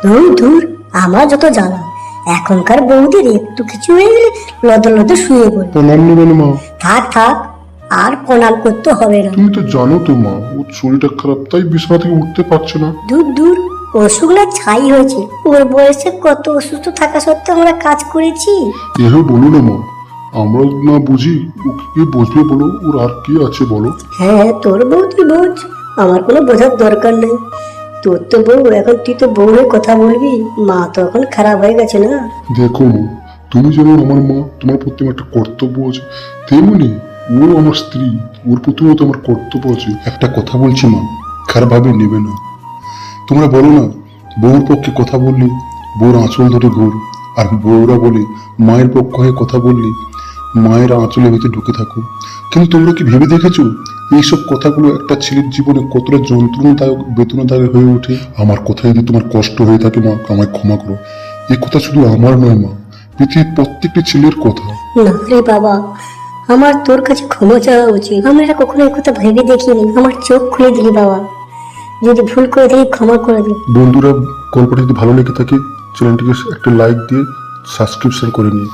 ধুর ধুর আমার যত জ্বালা এখনকার বৌদির একটু কিছু হয়ে গেলে লদর লদর শুয়ে পড়ে প্রণাম নেবেন মা। থাক থাক আর প্রণাম করতে হবে না। তুমি তো জানো তো মা ওর শরীরটা খারাপ তাই বিছানা থেকে উঠতে পারছে না। দূর দূর ছাই হয়েছে। ওর বয়সে কত অসুস্থ থাকা সত্ত্বেও আমরা কাজ করেছি। এভাবে বলো না মা আমরা না বুঝি ওকে কে বুঝবে বলো ওর আর কে আছে বলো? হ্যাঁ তোর তুই বোঝ আমার কোনো বোঝার দরকার নেই। তোর তো বউ, এখন তুই তো বউ কথা বলবি, মা তো এখন খারাপ হয়ে গেছে না? দেখো তুমি যেমন আমার মা তোমার প্রতি একটা কর্তব্য আছে। তেমনি ও আমার স্ত্রী, ওর প্রতিও তো আমার কর্তব্য আছে। একটা কথা বলছি মা, খারাপভাবে নেবে না। তোমরা বলো না, বউর পক্ষে কথা বললে, বউর আঁচল ধরে ঘোর আর বউরা বলে, মায়ের পক্ষ হয়ে কথা বললে মায়ের আঁচলের ভিতরে ঢুকে থাকো। কিন্তু তোমরা কি ভেবে দেখেছ? এইসব কথাগুলো একটা ছেলের জীবনে কতটা যন্ত্রণাদায়ক বেতনাদায়ক হয়ে ওঠে? আমার কথা যদি তোমার কষ্ট হয়ে থাকে মা আমায় ক্ষমা করো। এই কথা শুধু আমার নয় মা পৃথিবীর প্রত্যেকটি ছেলের কথা। না রে বাবা আমার তোর কাছে ক্ষমা চাওয়া উচিত। আমি এটা কখনো এই কথা ভেবে দেখিনি। আমার চোখ খুলে দিলি বাবা। যদি ভুল করে দিই ক্ষমা করে দিই বন্ধুরা গল্পটি যদি ভালো লেগে থাকে চ্যানেলটিকে একটা লাইক দিয়ে সাবস্ক্রিপশন করে নিন